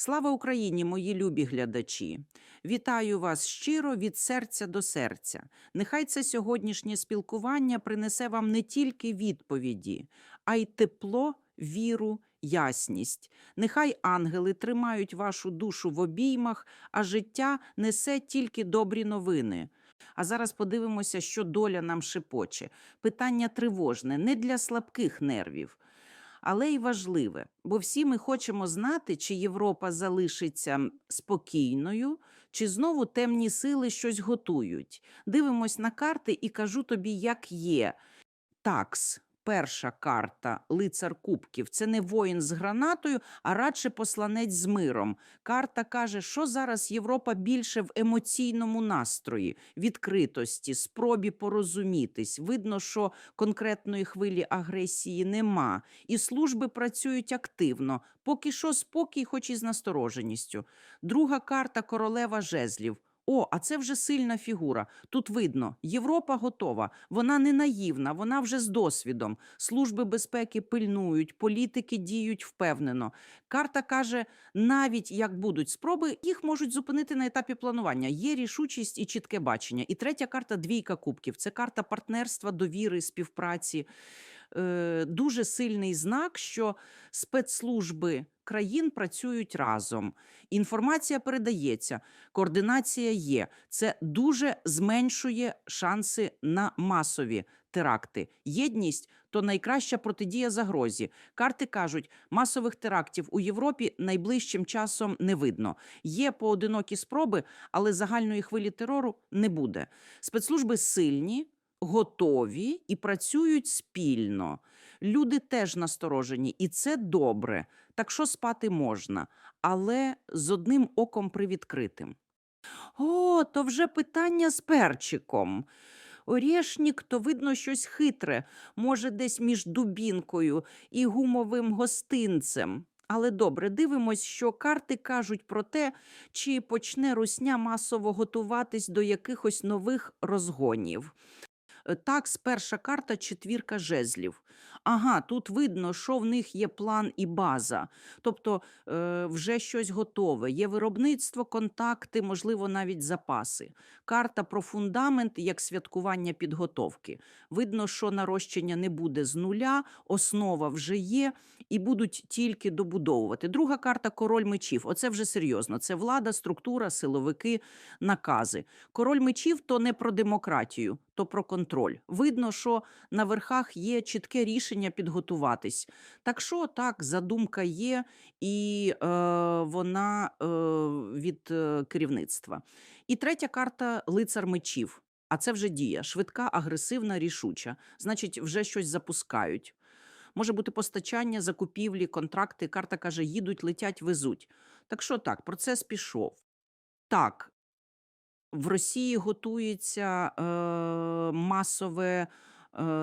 Слава Україні, мої любі глядачі! Вітаю вас щиро від серця до серця. Нехай це сьогоднішнє спілкування принесе вам не тільки відповіді, а й тепло, віру, ясність. Нехай ангели тримають вашу душу в обіймах, а життя несе тільки добрі новини. А зараз подивимося, що доля нам шепоче. Питання тривожне, не для слабких нервів але й важливе, бо всі ми хочемо знати, чи Європа залишиться спокійною, чи знову темні сили щось готують. Дивимось на карти і кажу тобі, як є. Такс. Перша карта лицар кубків це не воїн з гранатою, а радше посланець з миром. Карта каже, що зараз Європа більше в емоційному настрої, відкритості, спробі порозумітись. Видно, що конкретної хвилі агресії нема, і служби працюють активно. Поки що спокій, хоч і з настороженістю. Друга карта королева жезлів. О, а це вже сильна фігура. Тут видно, Європа готова. Вона не наївна, вона вже з досвідом. Служби безпеки пильнують, політики діють впевнено. Карта каже, навіть як будуть спроби, їх можуть зупинити на етапі планування. Є рішучість і чітке бачення. І третя карта двійка кубків. Це карта партнерства, довіри, співпраці. Е, дуже сильний знак, що спецслужби країн працюють разом. Інформація передається, координація є. Це дуже зменшує шанси на масові теракти. Єдність то найкраща протидія загрозі. Карти кажуть, масових терактів у Європі найближчим часом не видно. Є поодинокі спроби, але загальної хвилі терору не буде. Спецслужби сильні, готові і працюють спільно. Люди теж насторожені, і це добре. Так що спати можна, але з одним оком привідкритим. О, то вже питання з перчиком. Орєшнік, то видно щось хитре, може, десь між дубінкою і гумовим гостинцем. Але добре, дивимось, що карти кажуть про те, чи почне русня масово готуватись до якихось нових розгонів. Е, Так, перша карта четвірка жезлів. Ага, тут видно, що в них є план і база. Тобто е, вже щось готове. Є виробництво, контакти, можливо, навіть запаси. Карта про фундамент як святкування підготовки. Видно, що нарощення не буде з нуля, основа вже є, і будуть тільки добудовувати. Друга карта король мечів. Оце вже серйозно. Це влада, структура, силовики, накази. Король мечів то не про демократію, то про контроль. Видно, що на верхах є чітке рішення підготуватись. Так що так, задумка є, і е, вона е, від е, керівництва. І третя карта лицар мечів. А це вже дія швидка, агресивна, рішуча. Значить, вже щось запускають. Може бути постачання, закупівлі, контракти. Карта каже: їдуть, летять, везуть. Так що так, процес пішов. Так, в Росії готується е, масове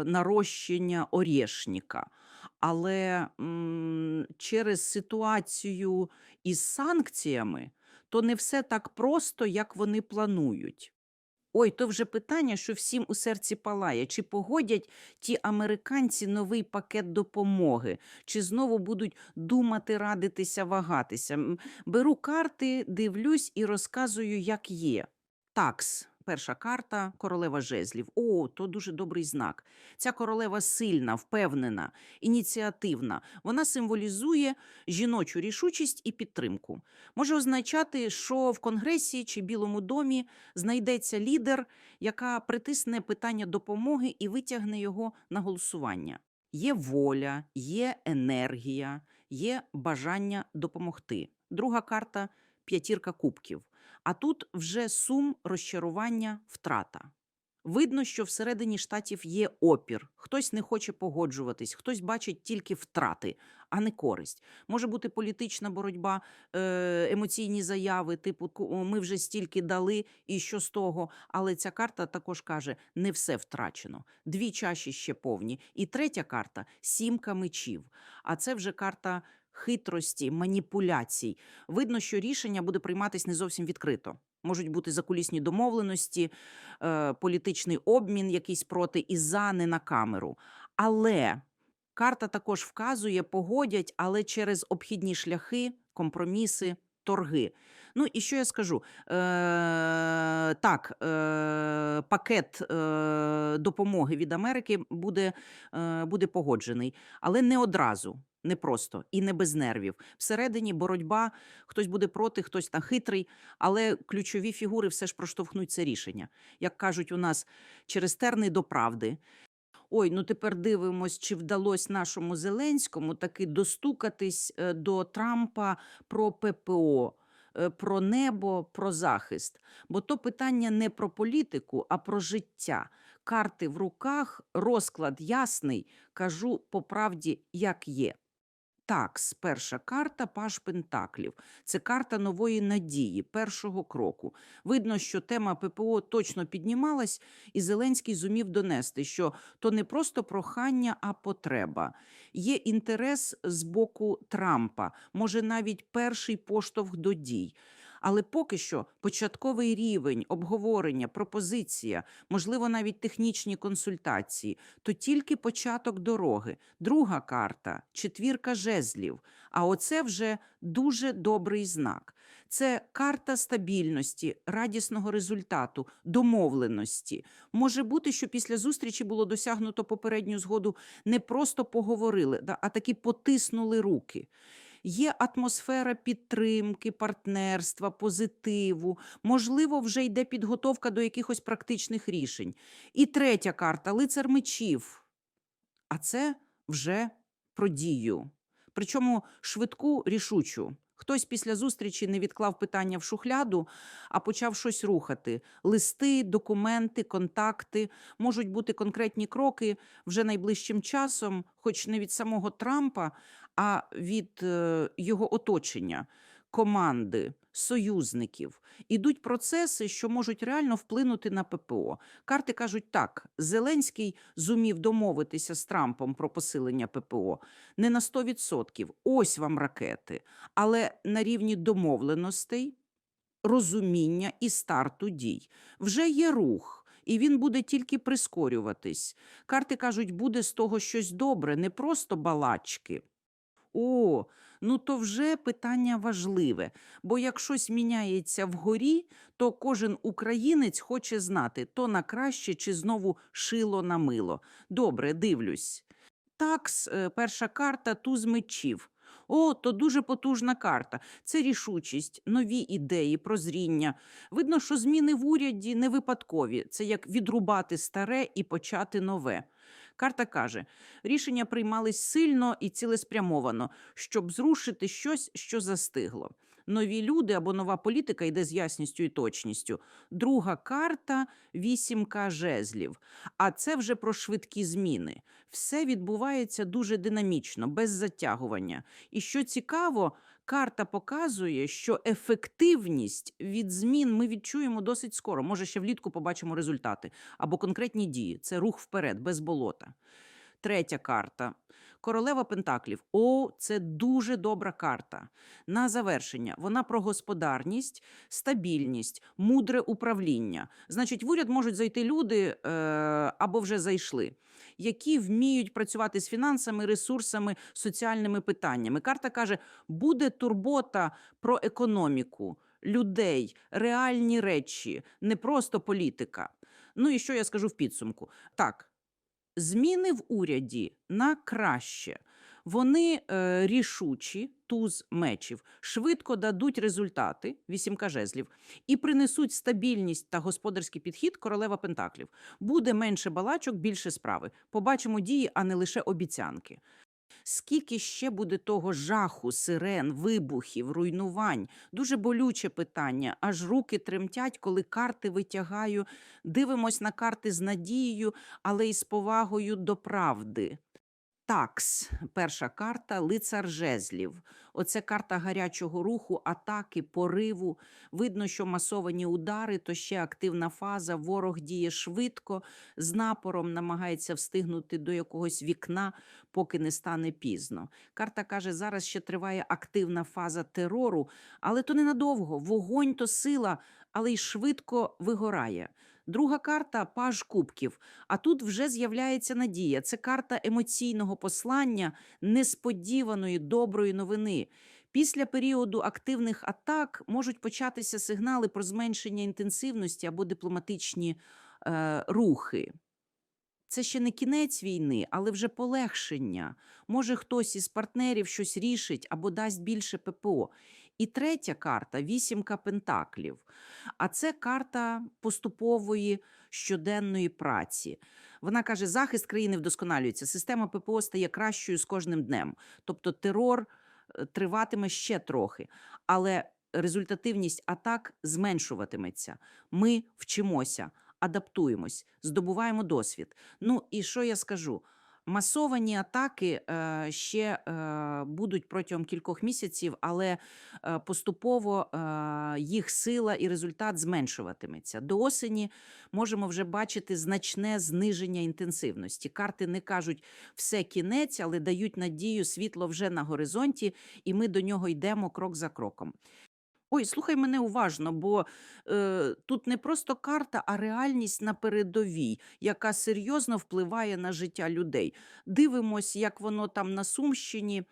нарощення орєшніка. Але м, через ситуацію із санкціями то не все так просто, як вони планують. Ой, то вже питання, що всім у серці палає. Чи погодять ті американці новий пакет допомоги, чи знову будуть думати, радитися, вагатися? Беру карти, дивлюсь і розказую, як є. Такс. Перша карта королева жезлів. О, то дуже добрий знак. Ця королева сильна, впевнена, ініціативна. Вона символізує жіночу рішучість і підтримку. Може означати, що в Конгресі чи Білому домі знайдеться лідер, яка притисне питання допомоги і витягне його на голосування. Є воля, є енергія, є бажання допомогти. Друга карта п'ятірка кубків. А тут вже сум, розчарування, втрата. Видно, що всередині штатів є опір. Хтось не хоче погоджуватись, хтось бачить тільки втрати, а не користь. Може бути політична боротьба, е, емоційні заяви, типу «Ку- ми вже стільки дали, і що з того. Але ця карта також каже: не все втрачено. Дві чаші ще повні. І третя карта сімка мечів. А це вже карта хитрості, маніпуляцій. Видно, що рішення буде прийматись не зовсім відкрито. Можуть бути закулісні домовленості, е, політичний обмін, якийсь проти і за не на камеру. Але карта також вказує, погодять, але через обхідні шляхи компроміси, торги. Ну і що я скажу? Е, так, е, пакет е, допомоги від Америки буде, е, буде погоджений, але не одразу. Не просто і не без нервів. Всередині боротьба, хтось буде проти, хтось там хитрий, але ключові фігури все ж проштовхнуть це рішення. Як кажуть у нас, через терни до правди. Ой, ну тепер дивимось, чи вдалося нашому Зеленському таки достукатись е, до Трампа про ППО, е, про небо, про захист. Бо то питання не про політику, а про життя. Карти в руках, розклад ясний, кажу по правді, як є. Такс, перша карта Паш Пентаклів. Це карта нової надії, першого кроку. Видно, що тема ППО точно піднімалась, і Зеленський зумів донести, що то не просто прохання, а потреба. Є інтерес з боку Трампа, може навіть перший поштовх до дій. Але поки що початковий рівень обговорення, пропозиція, можливо, навіть технічні консультації, то тільки початок дороги. Друга карта четвірка жезлів. А оце вже дуже добрий знак. Це карта стабільності, радісного результату, домовленості. Може бути, що після зустрічі було досягнуто попередню згоду, не просто поговорили, а таки потиснули руки. Є атмосфера підтримки, партнерства, позитиву. Можливо, вже йде підготовка до якихось практичних рішень. І третя карта лицар мечів. А це вже про дію. Причому швидку, рішучу. Хтось після зустрічі не відклав питання в шухляду, а почав щось рухати. Листи, документи, контакти, можуть бути конкретні кроки вже найближчим часом, хоч не від самого Трампа, а від е, його оточення, команди, союзників. Ідуть процеси, що можуть реально вплинути на ППО. Карти кажуть так: Зеленський зумів домовитися з Трампом про посилення ППО не на 100%. Ось вам ракети, але на рівні домовленостей, розуміння і старту дій. Вже є рух. І він буде тільки прискорюватись. Карти кажуть, буде з того щось добре, не просто балачки. О, ну то вже питання важливе. Бо як щось міняється вгорі, то кожен українець хоче знати, то на краще чи знову шило на мило. Добре, дивлюсь. Такс, е, перша карта туз мечів. О, то дуже потужна карта. Це рішучість, нові ідеї, прозріння. Видно, що зміни в уряді не випадкові. Це як відрубати старе і почати нове. Карта каже: рішення приймались сильно і цілеспрямовано, щоб зрушити щось, що застигло. Нові люди або нова політика йде з ясністю і точністю. Друга карта вісімка жезлів. А це вже про швидкі зміни. Все відбувається дуже динамічно, без затягування. І що цікаво, карта показує, що ефективність від змін ми відчуємо досить скоро. Може, ще влітку побачимо результати або конкретні дії. Це рух вперед, без болота. Третя карта. Королева Пентаклів. О, це дуже добра карта. На завершення вона про господарність, стабільність, мудре управління. Значить, в уряд можуть зайти люди е, або вже зайшли, які вміють працювати з фінансами, ресурсами, соціальними питаннями. Карта каже: буде турбота про економіку, людей, реальні речі, не просто політика. Ну і що я скажу в підсумку? Так, зміни в уряді на краще. Вони е, рішучі, туз мечів, швидко дадуть результати, вісімка жезлів, і принесуть стабільність та господарський підхід королева Пентаклів. Буде менше балачок, більше справи. Побачимо дії, а не лише обіцянки. Скільки ще буде того жаху, сирен, вибухів, руйнувань? Дуже болюче питання. Аж руки тремтять, коли карти витягаю. Дивимось на карти з надією, але й з повагою до правди. Такс, перша карта лицар жезлів. Оце карта гарячого руху, атаки, пориву. Видно, що масовані удари, то ще активна фаза. Ворог діє швидко, з напором намагається встигнути до якогось вікна, поки не стане пізно. Карта каже, зараз ще триває активна фаза терору, але то ненадовго. Вогонь то сила, але й швидко вигорає. Друга карта паж кубків. А тут вже з'являється надія. Це карта емоційного послання, несподіваної доброї новини. Після періоду активних атак можуть початися сигнали про зменшення інтенсивності або дипломатичні е, рухи. Це ще не кінець війни, але вже полегшення. Може, хтось із партнерів щось рішить або дасть більше ППО. І третя карта вісімка пентаклів. А це карта поступової щоденної праці. Вона каже: захист країни вдосконалюється, система ППО стає кращою з кожним днем. Тобто терор е, триватиме ще трохи, але результативність атак зменшуватиметься. Ми вчимося, адаптуємось, здобуваємо досвід. Ну і що я скажу? Масовані атаки е, ще е, будуть протягом кількох місяців, але е, поступово їх сила і результат зменшуватиметься. До осені можемо вже бачити значне зниження інтенсивності. Карти не кажуть все кінець, але дають надію, світло вже на горизонті, і ми до нього йдемо крок за кроком. Ой, слухай мене уважно, бо е, тут не просто карта, а реальність на передовій, яка серйозно впливає на життя людей. Дивимось, як воно там на Сумщині.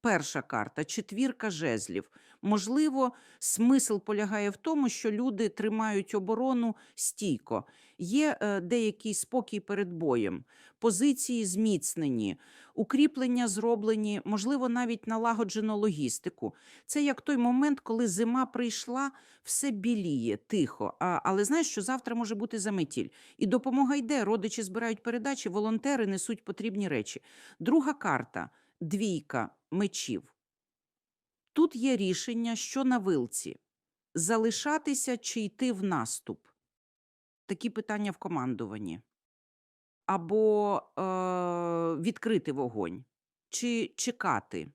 Перша карта четвірка жезлів. Можливо, смисл полягає в тому, що люди тримають оборону стійко. Є е, деякий спокій перед боєм, позиції зміцнені, укріплення зроблені, можливо, навіть налагоджено логістику. Це як той момент, коли зима прийшла, все біліє, тихо. А, але знаєш, що завтра може бути заметіль. І допомога йде. Родичі збирають передачі, волонтери несуть потрібні речі. Друга карта двійка мечів. Тут є рішення, що на вилці залишатися чи йти в наступ. Такі питання в командуванні. Або е, відкрити вогонь, чи чекати.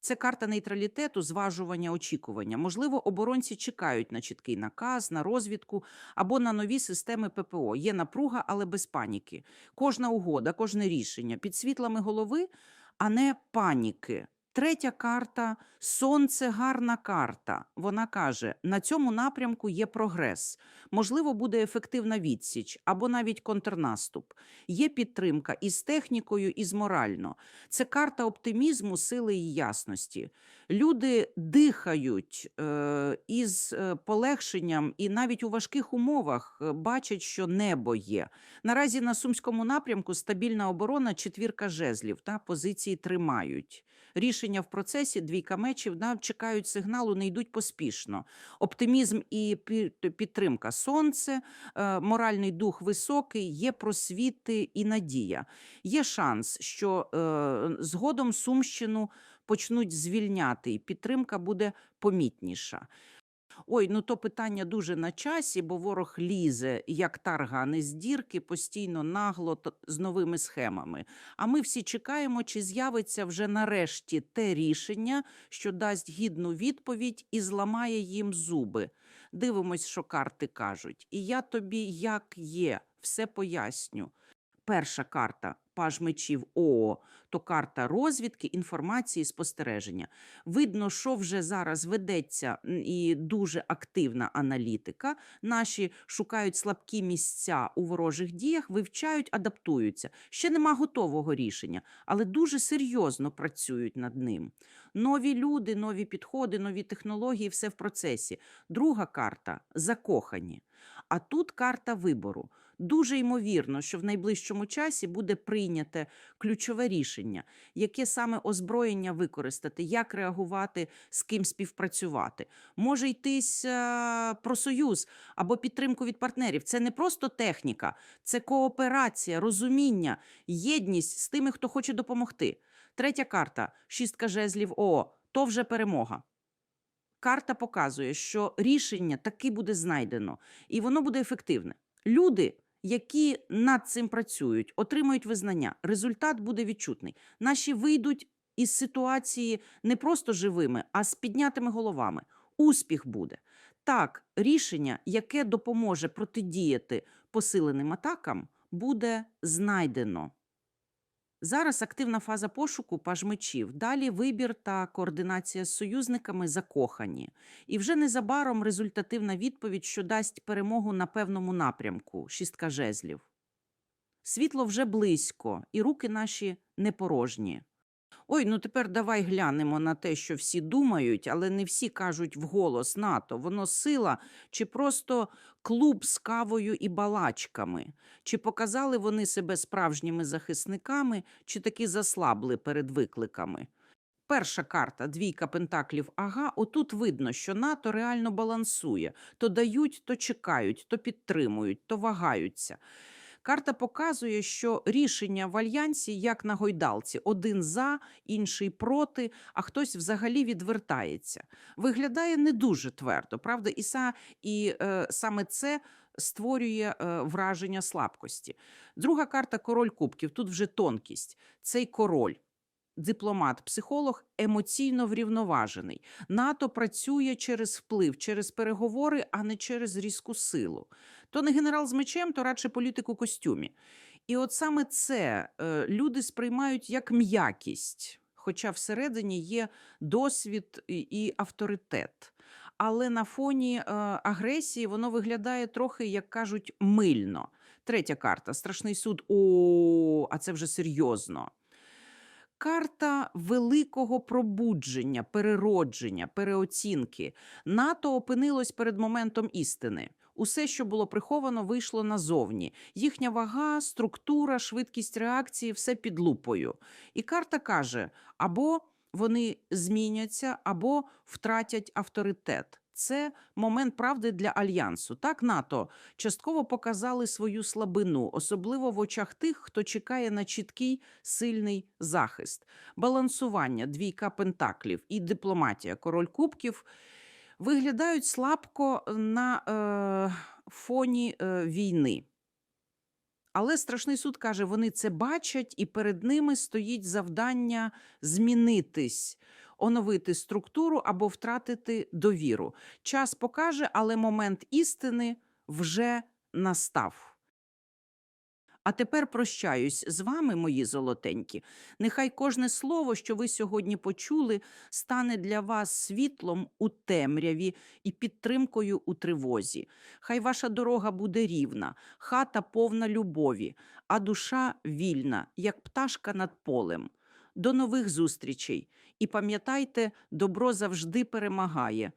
Це карта нейтралітету, зважування, очікування. Можливо, оборонці чекають на чіткий наказ, на розвідку або на нові системи ППО. Є напруга, але без паніки. Кожна угода, кожне рішення під світлами голови, а не паніки. Третя карта сонце гарна карта. Вона каже: на цьому напрямку є прогрес. Можливо, буде ефективна відсіч або навіть контрнаступ. Є підтримка і з технікою, і з морально. Це карта оптимізму, сили і ясності. Люди дихають е, із е, полегшенням, і навіть у важких умовах е, бачать, що небо є. Наразі на сумському напрямку стабільна оборона, четвірка жезлів та позиції тримають. Рішення в процесі, двійка мечів да, чекають сигналу, не йдуть поспішно. Оптимізм і підтримка. Сонце, моральний дух високий, є просвіти і надія. Є шанс, що згодом Сумщину почнуть звільняти, і підтримка буде помітніша. Ой, ну то питання дуже на часі, бо ворог лізе як тарга, а не з дірки, постійно нагло з новими схемами. А ми всі чекаємо, чи з'явиться вже нарешті те рішення, що дасть гідну відповідь і зламає їм зуби. Дивимось, що карти кажуть. І я тобі, як є, все поясню. Перша карта паж мечів ОО, то карта розвідки, інформації, спостереження. Видно, що вже зараз ведеться і дуже активна аналітика. Наші шукають слабкі місця у ворожих діях, вивчають, адаптуються. Ще нема готового рішення, але дуже серйозно працюють над ним. Нові люди, нові підходи, нові технології, все в процесі. Друга карта закохані. А тут карта вибору. Дуже ймовірно, що в найближчому часі буде прийняте ключове рішення, яке саме озброєння використати, як реагувати, з ким співпрацювати. Може йтись е, про союз або підтримку від партнерів. Це не просто техніка, це кооперація, розуміння, єдність з тими, хто хоче допомогти. Третя карта шістка жезлів ОО то вже перемога. Карта показує, що рішення таки буде знайдено, і воно буде ефективне. Люди, які над цим працюють, отримають визнання. Результат буде відчутний. Наші вийдуть із ситуації не просто живими, а з піднятими головами. Успіх буде. Так, рішення, яке допоможе протидіяти посиленим атакам, буде знайдено. Зараз активна фаза пошуку паж мечів. Далі вибір та координація з союзниками закохані. І вже незабаром результативна відповідь, що дасть перемогу на певному напрямку шістка жезлів. Світло вже близько, і руки наші не порожні. Ой, ну тепер давай глянемо на те, що всі думають, але не всі кажуть вголос НАТО. Воно сила чи просто клуб з кавою і балачками? Чи показали вони себе справжніми захисниками, чи таки заслабли перед викликами? Перша карта двійка пентаклів. Ага, отут видно, що НАТО реально балансує. То дають, то чекають, то підтримують, то вагаються. Карта показує, що рішення в альянсі як на гойдалці: один за, інший проти, а хтось взагалі відвертається. Виглядає не дуже твердо, правда, і, і е, саме це створює е, враження слабкості. Друга карта король кубків. Тут вже тонкість. Цей король. Дипломат, психолог емоційно врівноважений. НАТО працює через вплив, через переговори, а не через різку силу. То не генерал з мечем, то радше політик у костюмі. І от саме це е, люди сприймають як м'якість, хоча всередині є досвід і, і авторитет. Але на фоні е, агресії воно виглядає трохи, як кажуть, мильно. Третя карта страшний суд. О, а це вже серйозно. Карта великого пробудження, переродження, переоцінки. НАТО опинилось перед моментом істини. Усе, що було приховано, вийшло назовні. Їхня вага, структура, швидкість реакції все під лупою. І карта каже: або вони зміняться, або втратять авторитет. Це момент правди для альянсу. Так, НАТО частково показали свою слабину, особливо в очах тих, хто чекає на чіткий сильний захист, балансування, двійка пентаклів і дипломатія, король кубків виглядають слабко на е, фоні е, війни. Але страшний суд каже, вони це бачать, і перед ними стоїть завдання змінитись, оновити структуру або втратити довіру. Час покаже, але момент істини вже настав. А тепер прощаюсь з вами, мої золотенькі. Нехай кожне слово, що ви сьогодні почули, стане для вас світлом у темряві і підтримкою у тривозі. Хай ваша дорога буде рівна, хата повна любові, а душа вільна, як пташка над полем. До нових зустрічей. І пам'ятайте, добро завжди перемагає.